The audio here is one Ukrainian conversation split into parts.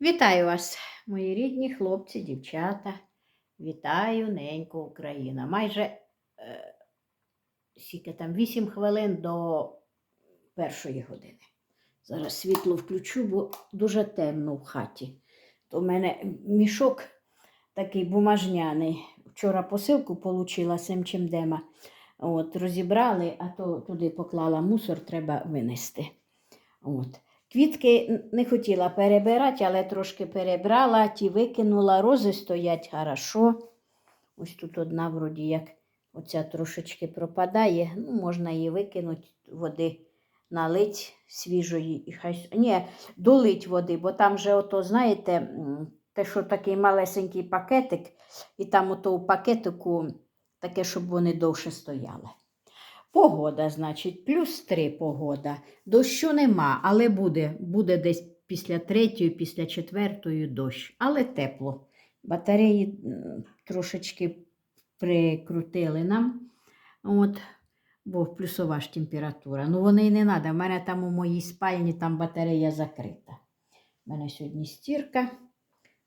Вітаю вас, мої рідні хлопці, дівчата. Вітаю, неньку Україна. Майже е, скільки там 8 хвилин до першої години. Зараз світло включу, бо дуже темно в хаті. То в мене мішок такий бумажняний. Вчора посилку отримала Семчемдема. От, розібрали, а то туди поклала мусор, треба винести. От. Квітки не хотіла перебирати, але трошки перебрала, ті викинула, рози стоять хорошо. Ось тут одна вроді як оця трошечки пропадає. Ну, можна її викинути, води налить свіжої і хай. Ні, долить води, бо там же ото, знаєте, те, що такий малесенький пакетик, і там ото у пакетику таке, щоб вони довше стояли. Погода, значить, плюс три погода. Дощу нема, але буде. Буде десь після третьої, після четвертої дощ, але тепло. Батареї трошечки прикрутили нам. От, бо плюсова ж температура. Ну, вони й не треба. У мене там у моїй спальні там батарея закрита. У мене сьогодні стірка.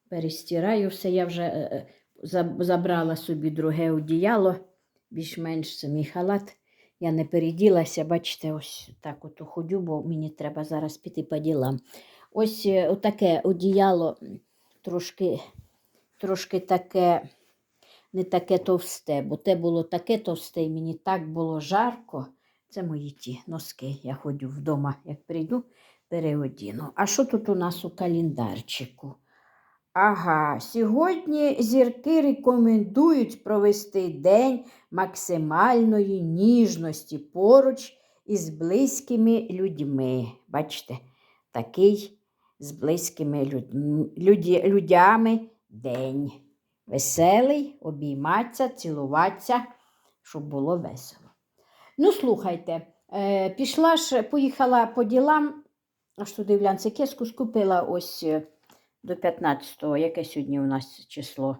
Перестираю все. Я вже е, е, за- забрала собі друге одіяло, більш-менш мій халат. Я не переділася, бачите, ось так от ходю, бо мені треба зараз піти по ділам. Ось е, отаке одіяло трошки, трошки таке, не таке товсте, бо те було таке товсте, і мені так було жарко. Це мої ті носки. Я ходю вдома, як прийду, переодіну. А що тут у нас у календарчику? Ага, сьогодні зірки рекомендують провести день максимальної ніжності поруч із близькими людьми. Бачите, такий з близькими людьми, люді, людями день. Веселий, обійматися, цілуватися, щоб було весело. Ну, слухайте, е, пішла ж, поїхала по ділам, аж туди в Лянцикеску скупила ось. До 15-го. Яке сьогодні у нас число?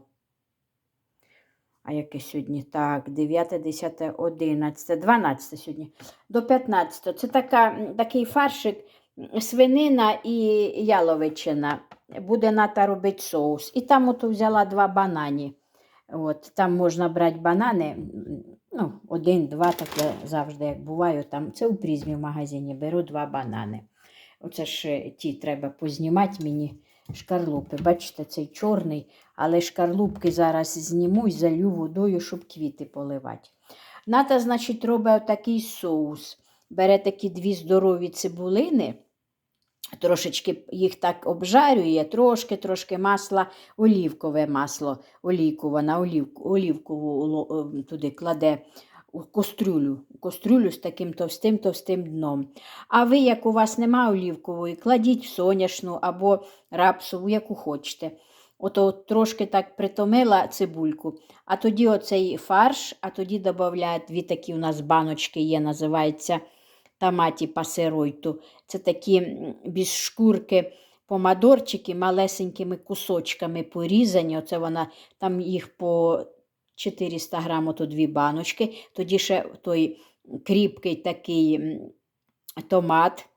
А яке сьогодні? Так, 9, 10, 11, 12 сьогодні. До 15. Це така, такий фаршик, свинина і яловичина. Буде ната робити соус. І там ото взяла два банані. От, там можна брати банани. Ну, один, два, таке завжди, як буваю. Там, це у призмі в магазині. Беру два банани. Оце ж е, ті треба познімати мені шкарлупи. Бачите, цей чорний, але шкарлупки зараз зніму і залью водою, щоб квіти поливати. Ната, значить, робить такий соус. Бере такі дві здорові цибулини, трошечки їх так обжарює, трошки, трошки масла, олівкове масло, олійку, вона олівку, олівкову е, туди кладе кастрюлю, кастрюлю з таким товстим товстим дном. А ви, як у вас нема олівкової, кладіть в соняшну або рапсову, яку хочете. Ото от трошки так притомила цибульку, а тоді оцей фарш, а тоді додають дві такі у нас баночки є, називається томаті пасеройту. Це такі без шкурки помадорчики малесенькими кусочками порізані. Оце вона там їх по 400 грам, ото дві баночки. Тоді ще той кріпкий такий томат.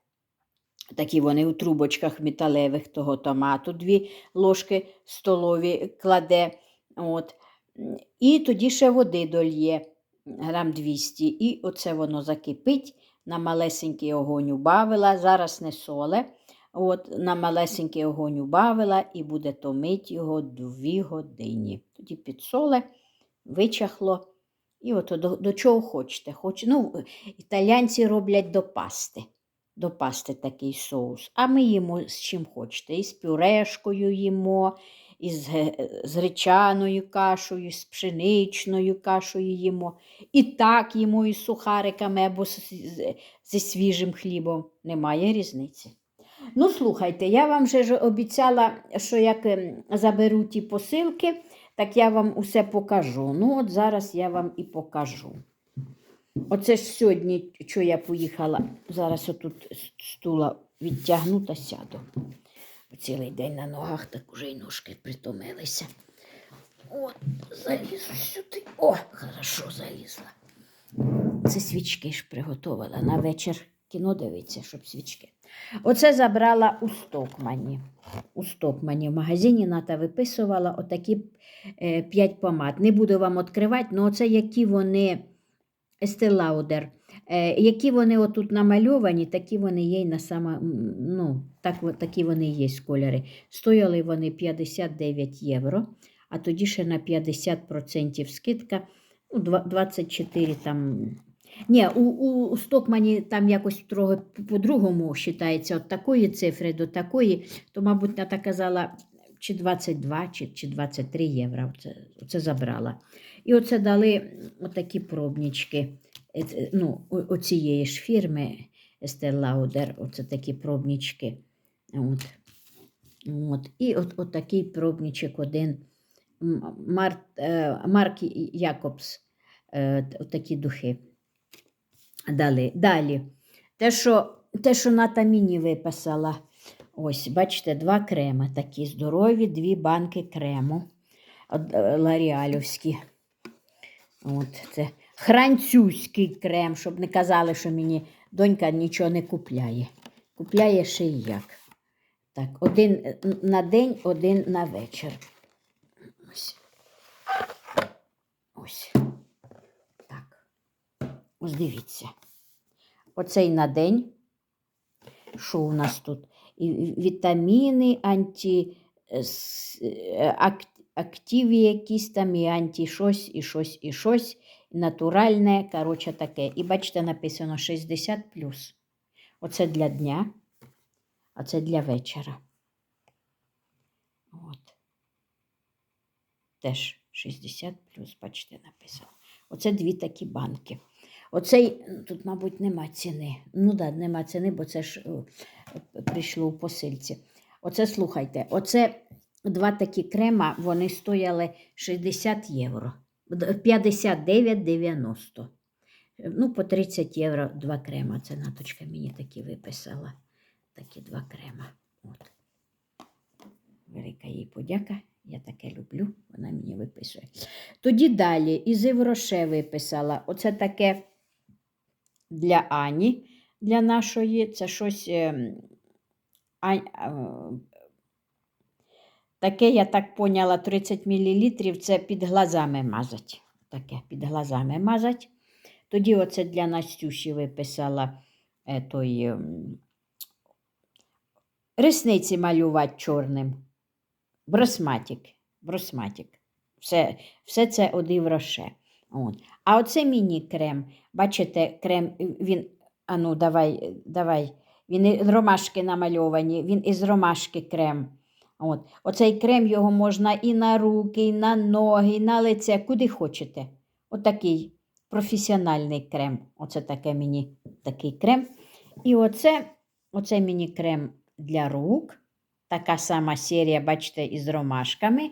Такі вони у трубочках металевих того томату, дві ложки столові кладе. От. І тоді ще води дольє грам 200. І оце воно закипить, на малесенький огонь убавила, зараз не соле. От, на малесенький огонь убавила і буде томить його 2 години. Тоді підсоле, вичахло. І от до, до чого хочете. Хоч, ну, італійці роблять до пасти до пасти такий соус. А ми їмо з чим хочете. І з пюрешкою їмо, і з, ге- з гречаною кашею, з пшеничною кашею їмо. І так їмо із сухариками або з- з- зі свіжим хлібом. Немає різниці. Ну, слухайте, я вам вже обіцяла, що як ем, заберу ті посилки, так я вам усе покажу. Ну, от зараз я вам і покажу. Оце ж сьогодні, що я поїхала, зараз отут стула відтягну та сяду. Цілий день на ногах, так уже й ножки притомилися. От, залізу сюди. О, хорошо залізла. Це свічки ж приготувала на вечір кіно дивитися, щоб свічки. Оце забрала у Стокмані. У Стокмані в магазині Ната виписувала отакі е, 5 помад. Не буду вам відкривати, але оце які вони Lauder. Е, які вони отут намальовані, такі вони є й на сама, ну, так, такі вони є кольори. Стояли вони 59 євро, а тоді ще на 50% скидка, ну, 24 там. Ні, у, у, Стокмані там якось трохи по-другому вважається, от такої цифри до такої, то, мабуть, Ната казала, чи 22, чи, чи 23 євро. Оце, оце забрала. І оце дали отакі пробнички е, ну, оцієї ж фірми Lauder, оце такі пробнички. От. От. І от, от такий пробничок один е, Марк Якобс, е, такі духи дали. Далі. Те, що, те, що Ната мені виписала. Ось, бачите, два крема такі здорові, дві банки крему е, ларіалівські. От, це французький крем, щоб не казали, що мені донька нічого не купляє. Купляє ще й як. Так, один на день, один на вечір. Ось. Ось. Ось дивіться. Оцей на день. Що у нас тут? І вітаміни, анті, е, е, ак- активі якісь там, і анті щось, і щось, і щось. Натуральне, коротше, таке. І бачите, написано 60 Оце для дня, а це для вечора. От. Теж 60 бачите, написано. Оце дві такі банки. Оцей, тут, мабуть, нема ціни. Ну так, да, нема ціни, бо це ж прийшло у посильці. Оце слухайте, оце два такі крема, вони стояли 60 євро. 59,90. Ну, по 30 євро два крема. Це наточка мені такі виписала. Такі два крема. От. Велика їй подяка. Я таке люблю, вона мені виписує. Тоді далі із Євроше виписала. Оце таке для Ані, для нашої. Це щось. ем, Ань, е, Таке, я так поняла, 30 мл це під глазами мазать. Таке під глазами мазать. Тоді оце для Настюші виписала е, той ресниці малювати чорним. Бросматик. Бросматик. Все, все це один роше. От. А оце міні-крем. Бачите, крем, він, а ну, давай, давай. Він ромашки намальовані, він із ромашки крем. От. Оцей крем його можна і на руки, і на ноги, і на лице, куди хочете. Отакий професіональний крем. Оце таке мені такий крем. І оце, оце мені крем для рук. Така сама серія, бачите, із ромашками.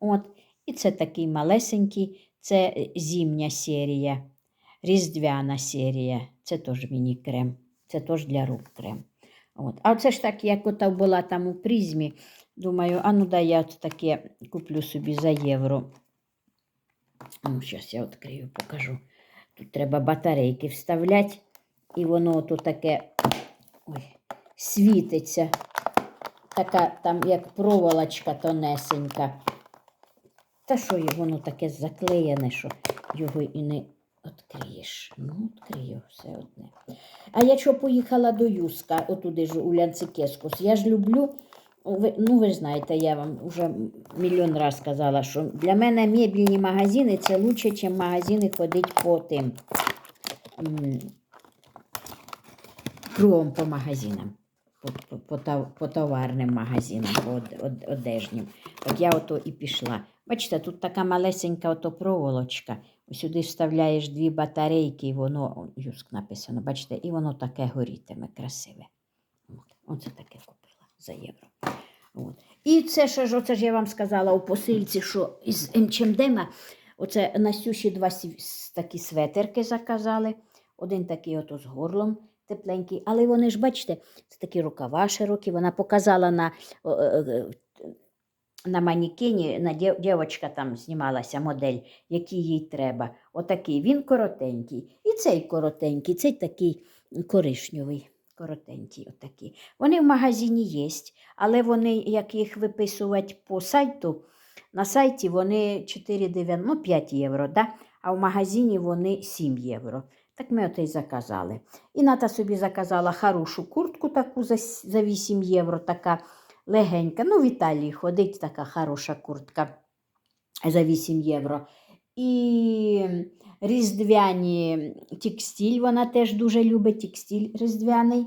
От. І це такий малесенький, це зімня серія, різдвяна серія. Це теж мені крем. Це теж для рук крем. От. А це ж так, як ота була там у призмі. Думаю, а ну да, я от таке куплю собі за євро. Ну, зараз я відкрию, покажу. Тут треба батарейки вставляти, і воно тут таке ой, світиться. Така там, як проволочка тонесенька. Та що і воно таке заклеєне, що його і не відкриєш. Ну, відкрию все одне. А я що поїхала до Юска, отуди ж у Лянцикескус. Я ж люблю, ви, ну ви знаєте, я вам вже мільйон раз сказала, що для мене мебільні магазини це краще, ніж магазини ходить по тим. Кругом по магазинам, по, по, товарним магазинам, по од, од, одежнім. От я ото і пішла. Бачите, тут така малесенька ото проволочка. Сюди вставляєш дві батарейки, і воно, юск написано, бачите, і воно таке горітиме, красиве. Оце таке купила за євро. От. І це ще ж, оце ж я вам сказала у посильці, що із МЧМДМа, оце Настюші два такі светерки заказали. Один такий ото з горлом тепленький, але вони ж, бачите, це такі рукава широкі. Вона показала на, е, е, на манікені, на дівчинка там знімалася модель, який їй треба. Отакий він коротенький. І цей коротенький, цей такий коричневий, коротенький отакі. Вони в магазині є, але вони, як їх виписувати по сайту, на сайті вони 4,9, ну 5 євро, да? а в магазині вони 7 євро. Так ми ото й заказали. І Ната собі заказала хорошу куртку таку за, за 8 євро, така легенька. Ну, в Італії ходить така хороша куртка за 8 євро. І різдвяні текстиль, вона теж дуже любить текстиль різдвяний,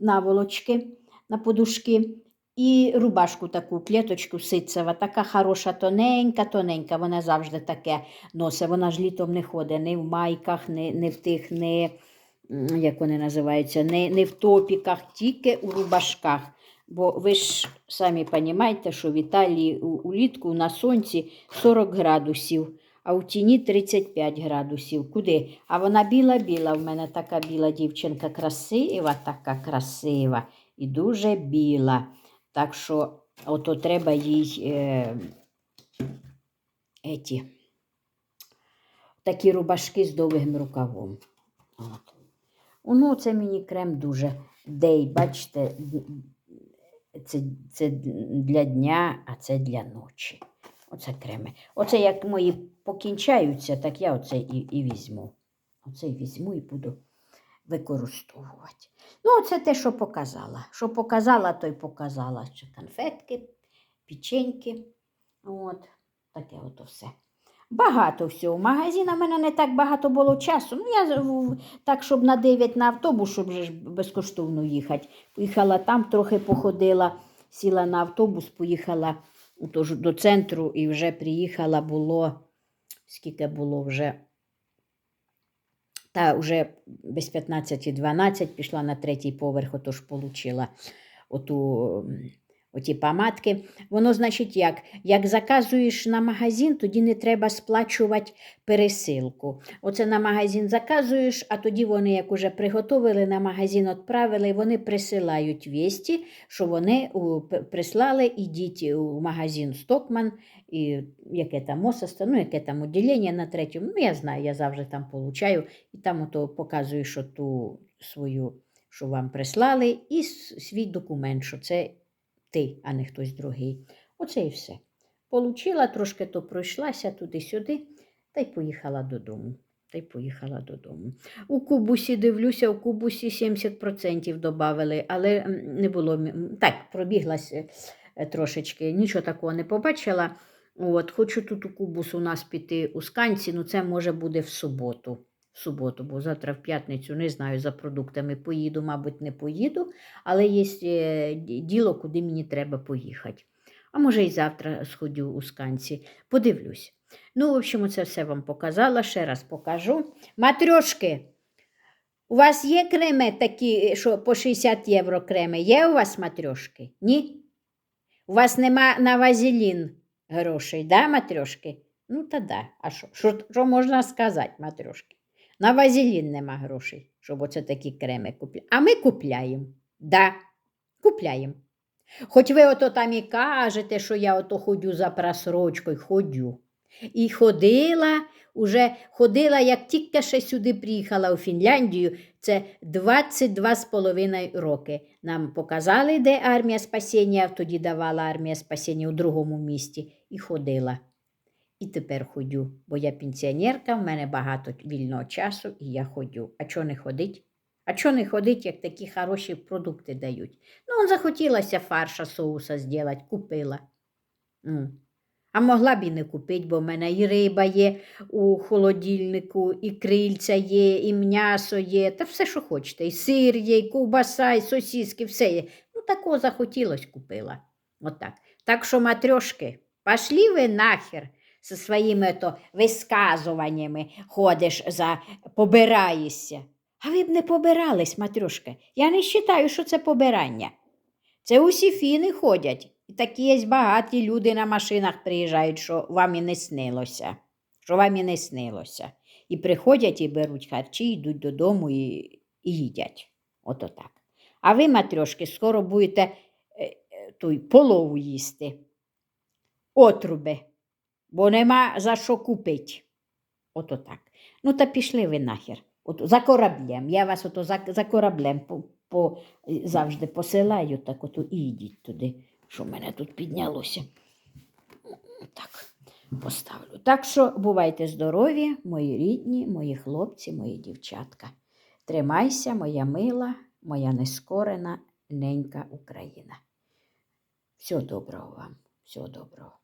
наволочки на подушки. І рубашку таку, клеточку ситцева, така хороша, тоненька, тоненька. Вона завжди таке носить. Вона ж літом не ходить ні в майках, ні, ні в тих, м, як вони називаються, не, не в топіках, тільки у рубашках. Бо ви ж самі розумієте, що в Італії улітку на сонці 40 градусів, а у тіні 35 градусів. Куди? А вона біла-біла. В мене така біла дівчинка красива, така красива і дуже біла. Так що ото треба їй е, еті, такі рубашки з довгим рукавом. От. Ну, це мені крем дуже дей, бачите, це, це для дня, а це для ночі. Оце креми. Оце як мої покінчаються, так я оце і, і візьму. Оце і візьму і буду використовувати. Ну, це те, що показала. Що показала, то й показала. Ще конфетки, печеньки. От, таке ото все. Багато всього. В магазині в мене не так багато було часу. Ну, я так, щоб на 9 на автобус, щоб ж безкоштовно їхати. Поїхала там, трохи походила, сіла на автобус, поїхала до центру і вже приїхала, було, скільки було вже. Та вже без 15-12 пішла на третій поверх, отож отримала оту, оті помадки. Воно, значить, як? Як заказуєш на магазин, тоді не треба сплачувати пересилку. Оце на магазин заказуєш, а тоді вони, як уже приготовили, на магазин відправили, вони присилають вісті, що вони прислали, ідіть у магазин Стокман, і яке там осасто, ну яке там відділення на третьому. Ну, я знаю, я завжди там получаю, і там ото показуєш ту свою, що вам прислали, і свій документ, що це ти, а не хтось другий. Оце і все. Получила, трошки то пройшлася туди-сюди, та й поїхала додому. Та й поїхала додому. У кубусі дивлюся, у кубусі 70% додали, але не було. Так, пробіглася е, трошечки, нічого такого не побачила. От, хочу тут у кубус у нас піти у сканці, ну це може буде в суботу. Суботу, бо завтра в п'ятницю не знаю, за продуктами поїду, мабуть, не поїду, але є е, діло, куди мені треба поїхати. А може, і завтра сходю у сканці. Подивлюсь. Ну, в общем, це все вам показала. Ще раз покажу. Матрьошки, у вас є креми такі, що по 60 євро креми? Є у вас матрьошки? Ні? У вас нема на вазелін грошей, да, матрьошки? Ну, та да. А що можна сказати, матрьошки? На вазелін нема грошей, щоб оце такі креми купляти. А ми купляємо. Да, купляємо. Хоч ви ото там і кажете, що я ото ходю за просрочкою, ходю. І ходила, уже ходила, як тільки ще сюди приїхала у Фінляндію, це 22 з половиною роки. Нам показали, де армія спасіння, тоді давала армія спасіння у другому місті, і ходила. І тепер ходю, бо я пенсіонерка, в мене багато вільного часу, і я ходю. А чого не ходить? А чого не ходить, як такі хороші продукти дають? Ну, он захотілося фарша соуса зробити, купила. М. А могла б і не купити, бо в мене і риба є у холодильнику, і крильця є, і м'ясо є, та все, що хочете. І сир є, і ковбаса, і сосиски, все є. Ну, такого захотілось купила. Отак. Так що, матрьошки, пошли ви нахер зі своїми то висказуваннями ходиш за побираєшся. А ви б не побирались, матрюшка. Я не вважаю, що це побирання. Це усі фіни ходять. І такі є багаті люди на машинах приїжджають, що вам і не снилося. Що вам і не снилося. І приходять і беруть харчі, йдуть додому і, і їдять. Ото так. А ви, матрьошки, скоро будете е, е, той, полову їсти. Отруби. Бо нема за що купити. Ото так. Ну, та пішли ви нахер. От, за кораблем. Я вас ото за, за кораблем по, по, завжди посилаю, так ото і йдіть туди, що в мене тут піднялося. Так, поставлю. Так що бувайте здорові, мої рідні, мої хлопці, мої дівчатка. Тримайся, моя мила, моя нескорена ненька Україна. Всього доброго вам, всього доброго.